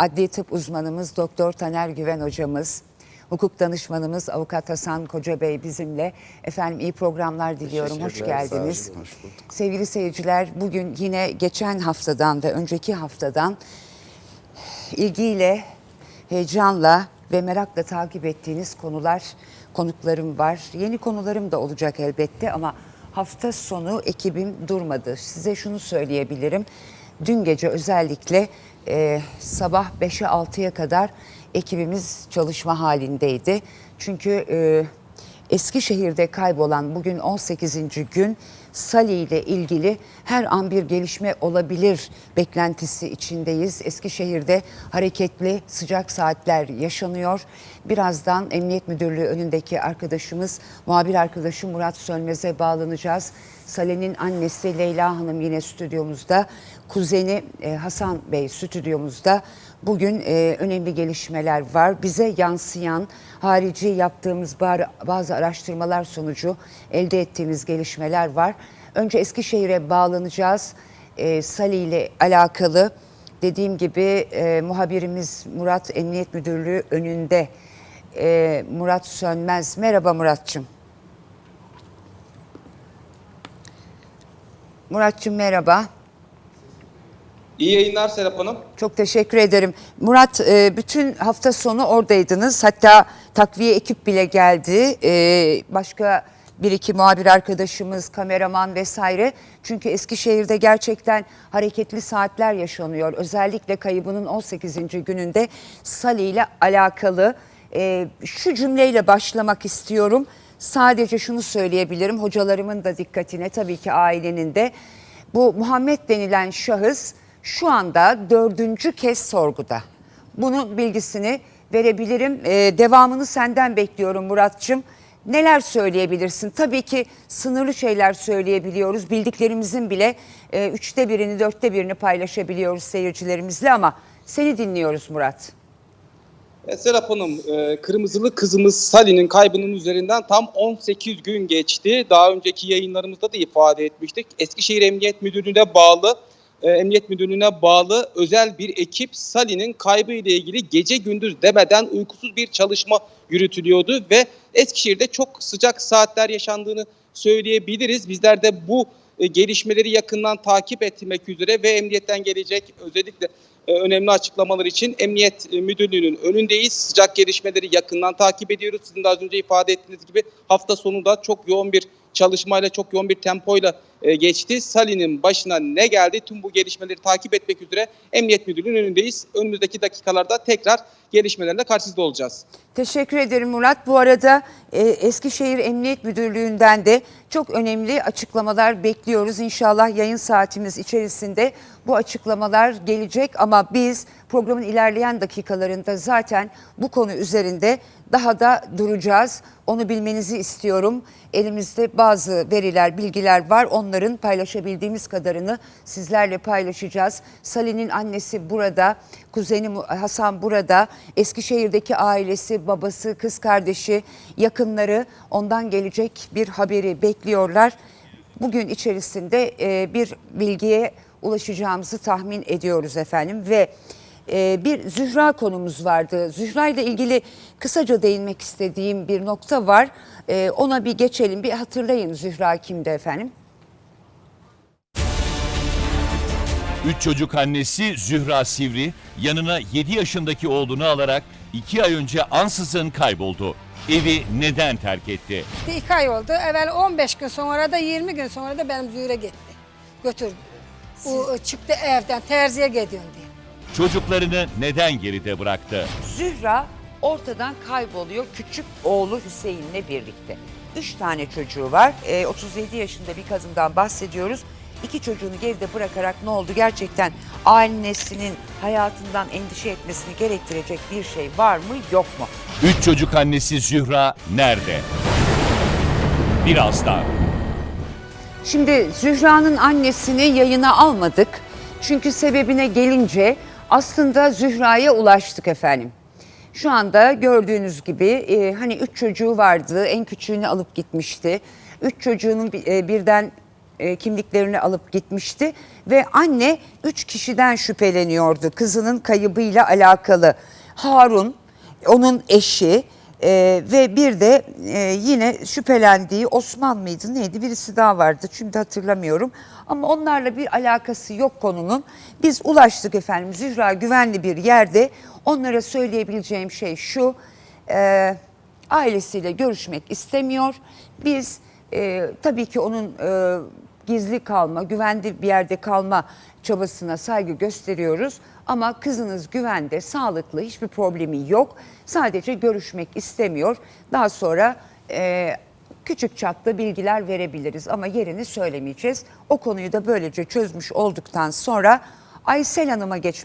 adli tıp uzmanımız Doktor Taner Güven hocamız, hukuk danışmanımız Avukat Hasan Koca Bey bizimle. Efendim iyi programlar diliyorum. Hoş geldiniz. hoş. Sevgili seyirciler bugün yine geçen haftadan ve önceki haftadan ilgiyle, heyecanla ve merakla takip ettiğiniz konular, konuklarım var. Yeni konularım da olacak elbette ama hafta sonu ekibim durmadı. Size şunu söyleyebilirim. Dün gece özellikle e, sabah 5'e 6'ya kadar ekibimiz çalışma halindeydi. Çünkü e, Eskişehir'de kaybolan bugün 18. gün Sali ile ilgili her an bir gelişme olabilir beklentisi içindeyiz. Eskişehir'de hareketli sıcak saatler yaşanıyor. Birazdan Emniyet Müdürlüğü önündeki arkadaşımız, muhabir arkadaşım Murat Sönmez'e bağlanacağız. Sale'nin annesi Leyla Hanım yine stüdyomuzda. Kuzeni e, Hasan Bey stüdyomuzda. Bugün e, önemli gelişmeler var. Bize yansıyan harici yaptığımız bazı araştırmalar sonucu elde ettiğimiz gelişmeler var. Önce Eskişehir'e bağlanacağız. E, Sali ile alakalı dediğim gibi e, muhabirimiz Murat Emniyet Müdürlüğü önünde. E, Murat Sönmez. Merhaba Muratçım. Muratçım merhaba. İyi yayınlar Serap Hanım. Çok teşekkür ederim. Murat e, bütün hafta sonu oradaydınız. Hatta takviye ekip bile geldi. E, Başka bir iki muhabir arkadaşımız, kameraman vesaire. Çünkü Eskişehir'de gerçekten hareketli saatler yaşanıyor. Özellikle kaybının 18. gününde Sali ile alakalı. E, Şu cümleyle başlamak istiyorum. Sadece şunu söyleyebilirim. Hocalarımın da dikkatine tabii ki ailenin de. Bu Muhammed denilen şahıs şu anda dördüncü kez sorguda. Bunun bilgisini verebilirim. Ee, devamını senden bekliyorum Muratçım. Neler söyleyebilirsin? Tabii ki sınırlı şeyler söyleyebiliyoruz. Bildiklerimizin bile e, üçte birini, dörtte birini paylaşabiliyoruz seyircilerimizle ama seni dinliyoruz Murat. E, Serap Hanım, e, kırmızılı kızımız Sally'nin kaybının üzerinden tam 18 gün geçti. Daha önceki yayınlarımızda da ifade etmiştik. Eskişehir Emniyet Müdürlüğü'ne bağlı e, Emniyet Müdürlüğü'ne bağlı özel bir ekip Sally'nin kaybı ile ilgili gece gündüz demeden uykusuz bir çalışma yürütülüyordu ve Eskişehir'de çok sıcak saatler yaşandığını söyleyebiliriz. Bizler de bu e, gelişmeleri yakından takip etmek üzere ve emniyetten gelecek özellikle önemli açıklamalar için Emniyet e, Müdürlüğü'nün önündeyiz. Sıcak gelişmeleri yakından takip ediyoruz. Sizin de az önce ifade ettiğiniz gibi hafta sonu da çok yoğun bir çalışmayla, çok yoğun bir tempoyla e, geçti. Salih'in başına ne geldi? Tüm bu gelişmeleri takip etmek üzere Emniyet Müdürlüğü'nün önündeyiz. Önümüzdeki dakikalarda tekrar gelişmelerle karşınızda olacağız. Teşekkür ederim Murat. Bu arada e, Eskişehir Emniyet Müdürlüğü'nden de çok önemli açıklamalar bekliyoruz. İnşallah yayın saatimiz içerisinde bu açıklamalar gelecek ama biz programın ilerleyen dakikalarında zaten bu konu üzerinde daha da duracağız. Onu bilmenizi istiyorum. Elimizde bazı veriler, bilgiler var. Onların paylaşabildiğimiz kadarını sizlerle paylaşacağız. Salih'in annesi burada, kuzeni Hasan burada, Eskişehir'deki ailesi, babası, kız kardeşi, yakınları ondan gelecek bir haberi bekliyorlar. Bugün içerisinde e, bir bilgiye ulaşacağımızı tahmin ediyoruz efendim ve e, bir Zühra konumuz vardı. Zühra ile ilgili kısaca değinmek istediğim bir nokta var. E, ona bir geçelim, bir hatırlayın Zühra kimdi efendim? Üç çocuk annesi Zühra Sivri yanına 7 yaşındaki oğlunu alarak 2 ay önce ansızın kayboldu. Evi neden terk etti? İki ay oldu. Evvel 15 gün sonra da 20 gün sonra da benim Zühre gitti. Götürdü. O çıktı evden terziye gidiyorsun diye. Çocuklarını neden geride bıraktı? Zühra ortadan kayboluyor küçük oğlu Hüseyin'le birlikte. Üç tane çocuğu var. Ee, 37 yaşında bir kadından bahsediyoruz. İki çocuğunu geride bırakarak ne oldu? Gerçekten annesinin hayatından endişe etmesini gerektirecek bir şey var mı yok mu? Üç çocuk annesi Zühra nerede? Birazdan. Şimdi Zühra'nın annesini yayına almadık. Çünkü sebebine gelince aslında Zühra'ya ulaştık efendim. Şu anda gördüğünüz gibi e, hani üç çocuğu vardı. En küçüğünü alıp gitmişti. Üç çocuğunun e, birden e, kimliklerini alıp gitmişti ve anne üç kişiden şüpheleniyordu kızının kaybıyla alakalı. Harun, onun eşi e, ve bir de e, yine şüphelendiği Osman mıydı neydi birisi daha vardı şimdi hatırlamıyorum. Ama onlarla bir alakası yok konunun. Biz ulaştık efendim Zühra güvenli bir yerde. Onlara söyleyebileceğim şey şu. e, ailesiyle görüşmek istemiyor. Biz e, tabii ki onun e, gizli kalma, güvenli bir yerde kalma çabasına saygı gösteriyoruz. Ama kızınız güvende, sağlıklı, hiçbir problemi yok. Sadece görüşmek istemiyor. Daha sonra e, küçük çapta bilgiler verebiliriz ama yerini söylemeyeceğiz. O konuyu da böylece çözmüş olduktan sonra Aysel Hanım'a geçmek